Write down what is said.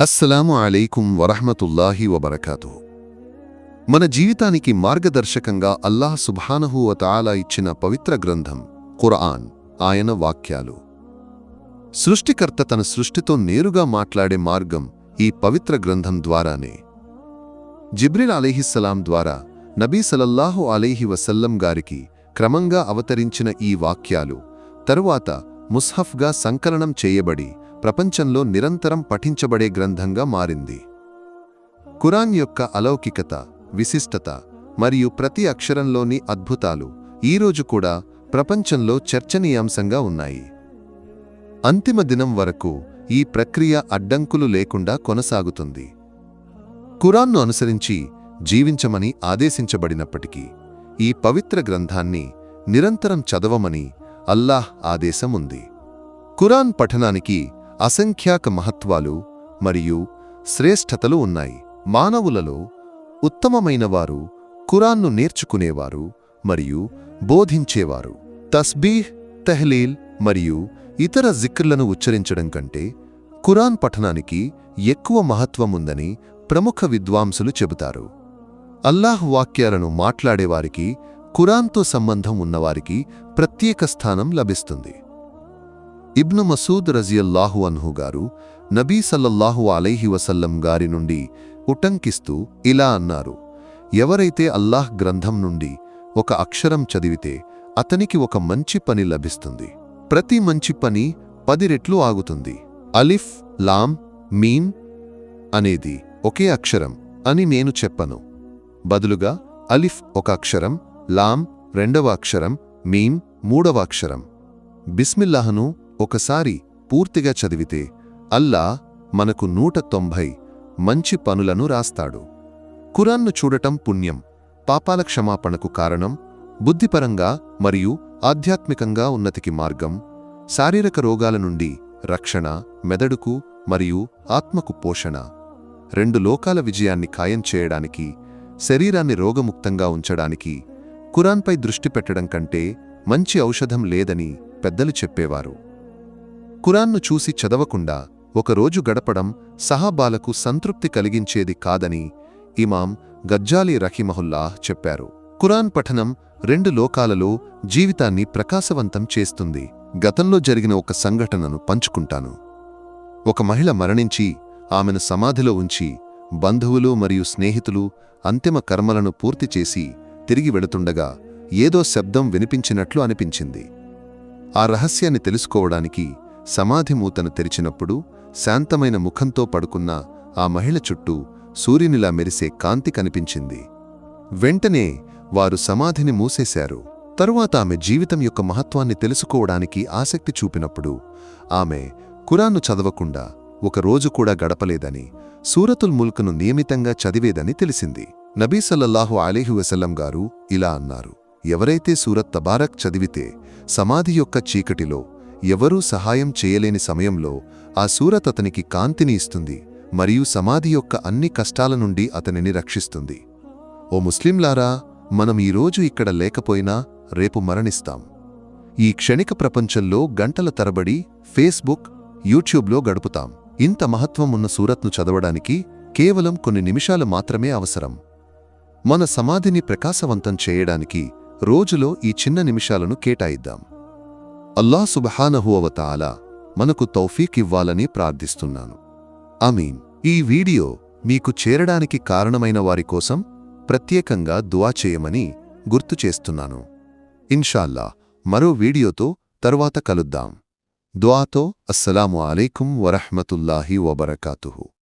అస్సలాము అలైకుం వరహమతుల్లాహి వబర్కాతు మన జీవితానికి మార్గదర్శకంగా అల్లాహ్ సుబ్హానహు ఇచ్చిన పవిత్ర గ్రంథం ఖురాన్ ఆయన వాక్యాలు. సృష్టికర్త తన సృష్టితో నేరుగా మాట్లాడే మార్గం ఈ పవిత్ర గ్రంథం ద్వారానే. జిబ్రిల్ అలీహిస్సలాం ద్వారా నబీ సలల్లాహు అలీహి వసల్లం గారికి క్రమంగా అవతరించిన ఈ వాక్యాలు తరువాత ముస్హఫ్గా సంకలనం చేయబడి ప్రపంచంలో నిరంతరం పఠించబడే గ్రంథంగా మారింది. ఖురాన్ యొక్క అలౌకికత విశిష్టత మరియు ప్రతి అక్షరంలోని అద్భుతాలు ఈరోజు కూడా ప్రపంచంలో చర్చనీయాంశంగా ఉన్నాయి. అంతిమ దినం వరకు ఈ ప్రక్రియ అడ్డంకులు లేకుండా కొనసాగుతుంది. ఖురాన్ను అనుసరించి జీవించమని ఆదేశించబడినప్పటికీ ఈ పవిత్ర గ్రంథాన్ని నిరంతరం చదవమని అల్లాహ్ ఆదేశం ఉంది. ఖురాన్ పఠనానికి అసంఖ్యాక మహత్వాలు మరియు శ్రేష్ఠతలు ఉన్నాయి. మానవులలో ఉత్తమమైనవారు ఖురాన్ను నేర్చుకునేవారు మరియు బోధించేవారు. తస్బీహ్ తెహ్లీల్ మరియు ఇతర జిక్ర్లను ఉచ్చరించడం కంటే ఖురాన్ పఠనానికి ఎక్కువ మహత్వముందని ప్రముఖ విద్వాంసులు చెబుతారు. అల్లాహ్ వాక్యాలను మాట్లాడేవారికి ఖురాన్తో సంబంధం ఉన్నవారికి ప్రత్యేక స్థానం లభిస్తుంది. ఇబ్ను మసూద్ రజియల్లాహు అన్హు గారు నబీ సల్లల్లాహు అలైహి వసల్లం గారి నుండి ఉటంకిస్తూ ఇలా అన్నారు ఎవరైతే అల్లాహ్ గ్రంథం నుండి ఒక అక్షరం చదివితే అతనికి ఒక మంచి పని లభిస్తుంది. ప్రతి మంచి పని పది రెట్లు ఆగుతుంది. అలిఫ్ లామ్ మీన్ అనేది ఒకే అక్షరం అని నేను చెప్పను. బదులుగా అలిఫ్ ఒక అక్షరం లామ్ రెండవ అక్షరం మీన్ మూడవ అక్షరం. బిస్మిల్లాహను ఒకసారి పూర్తిగా చదివితే అల్లా మనకు నూట తొంభై మంచి పనులను రాస్తాడు. కురాన్ను చూడటం పుణ్యం పాపాల క్షమాపణకు కారణం బుద్ధిపరంగా మరియు ఆధ్యాత్మికంగా ఉన్నతికి మార్గం శారీరక రోగాల నుండి రక్షణ మెదడుకు మరియు ఆత్మకు పోషణ. రెండు లోకాల విజయాన్ని ఖాయం చేయడానికి శరీరాన్ని రోగముక్తంగా ఉంచడానికి కురాన్పై దృష్టి పెట్టడం కంటే మంచి ఔషధం లేదని పెద్దలు చెప్పేవారు. ఖురాన్ను చూసి చదవకుండా ఒకరోజు గడపడం సహాబాలకు సంతృప్తి కలిగించేది కాదని ఇమాం గజ్జాలి రహిమహుల్లాహ్ చెప్పారు. ఖురాన్ పఠనం రెండు లోకాలలో జీవితాన్ని ప్రకాశవంతం చేస్తుంది. గతంలో జరిగిన ఒక సంఘటనను పంచుకుంటాను. ఒక మహిళ మరణించి ఆమెను సమాధిలో ఉంచి బంధువులు మరియు స్నేహితులు అంతిమ కర్మలను పూర్తి చేసి తిరిగి వెళుతుండగా ఏదో శబ్దం వినిపించినట్లు అనిపించింది. ఆ రహస్యాన్ని తెలుసుకోవడానికి సమాధి మూతను తెరిచినప్పుడు శాంతమైన ముఖంతో పడుకున్న ఆ మహిళ చుట్టూ సూర్యునిలా మెరిసే కాంతి కనిపించింది. వెంటనే వారు సమాధిని మూసేశారు. తరువాత ఆమె జీవితం యొక్క మహత్వాన్ని తెలుసుకోవడానికి ఆసక్తి చూపినప్పుడు ఆమె కురాన్ను చదవకుండా ఒక రోజు కూడా గడపలేదని సూరతుల్ ముల్క్ను నియమితంగా చదివేదని తెలిసింది. నబీసల్లల్లాహు అలీహువసల్లం గారు ఇలా అన్నారు ఎవరైతే సూరత్ తబారక్ చదివితే సమాధి యొక్క చీకటిలో ఎవరూ సహాయం చేయలేని సమయంలో ఆ సూరత్ అతనికి కాంతిని ఇస్తుంది మరియు సమాధి యొక్క అన్ని కష్టాల నుండి అతనిని రక్షిస్తుంది. ఓ ముస్లింలారా మనం ఈరోజు ఇక్కడ లేకపోయినా రేపు మరణిస్తాం. ఈ క్షణిక ప్రపంచంలో గంటల తరబడి ఫేస్బుక్ యూట్యూబ్లో గడుపుతాం. ఇంత మహత్వం ఉన్న సూరత్ను చదవడానికి కేవలం కొన్ని నిమిషాలు మాత్రమే అవసరం. మన సమాధిని ప్రకాశవంతం చేయడానికి రోజులో ఈ చిన్న నిమిషాలను కేటాయిద్దాం. అల్లా సుబహానహువతాలా మనకు తౌఫీక్ ఇవ్వాలని ప్రార్థిస్తున్నాను. అమీన్ ఈ వీడియో మీకు చేరడానికి కారణమైన వారి కోసం ప్రత్యేకంగా దువా చేయమని గుర్తు చేస్తున్నాను. ఇన్షాల్లా మరో వీడియోతో తరువాత కలుద్దాం. దువాతో అస్సలాము అలైకుం వరహ్మతుల్లాహి వబరకాతుహు.